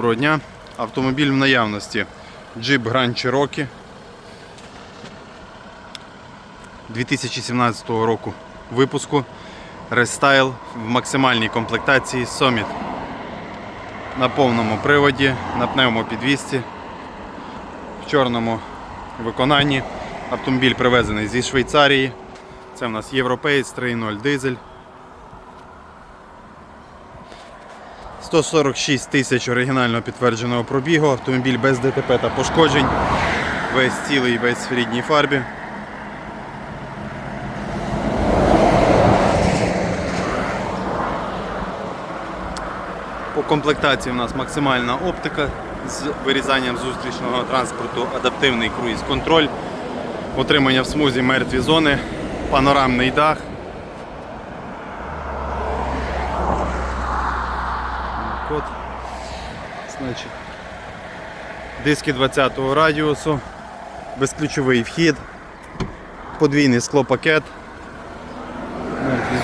доброго дня. Автомобіль в наявності Jeep Grand Cherokee 2017 року випуску. Рестайл в максимальній комплектації Summit. На повному приводі, на пневмопідвісці, в чорному виконанні. Автомобіль привезений зі Швейцарії. Це в нас європеєць 3.0 дизель. 146 тисяч оригінально підтвердженого пробігу, автомобіль без ДТП та пошкоджень, весь цілий, весь в рідній фарбі. По комплектації у нас максимальна оптика з вирізанням зустрічного транспорту, адаптивний круїз-контроль, отримання в смузі мертві зони, панорамний дах. Код. Значить, диски 20-го радіусу, безключовий вхід, подвійний склопакет,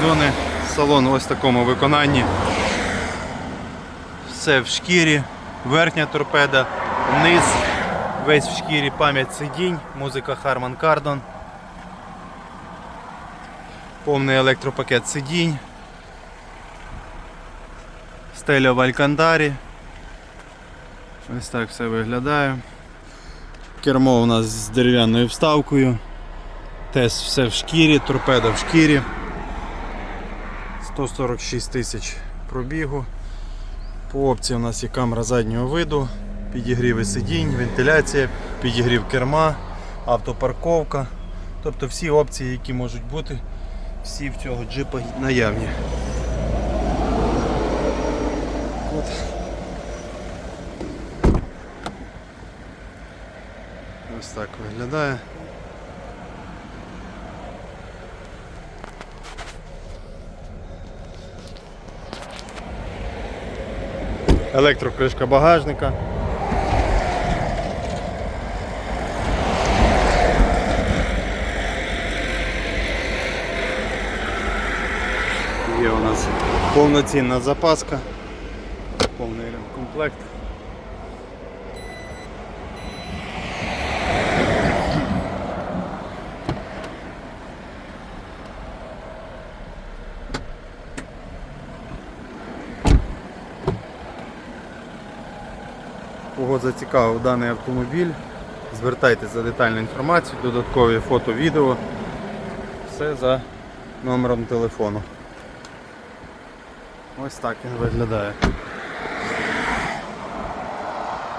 зони, салон ось такому виконанні. Все в шкірі, верхня торпеда, низ, весь в шкірі, пам'ять сидінь, музика Harman Kardon. Повний електропакет сидінь. Стеля в Алькантарі. Ось так все виглядає. Кермо у нас з дерев'яною вставкою. Тест все в шкірі, торпеда в шкірі. 146 тисяч пробігу. По опції у нас є камера заднього виду, підігріви сидінь, вентиляція, підігрів керма, автопарковка. Тобто всі опції, які можуть бути, всі в цього джипа наявні. От. Ось так виглядає. Електрокришка багажника. Є у нас повноцінна запаска, повний комплект. Кого зацікавив даний автомобіль, звертайтеся за детальну інформацію, додаткові фото, відео. Все за номером телефону. Ось так він виглядає.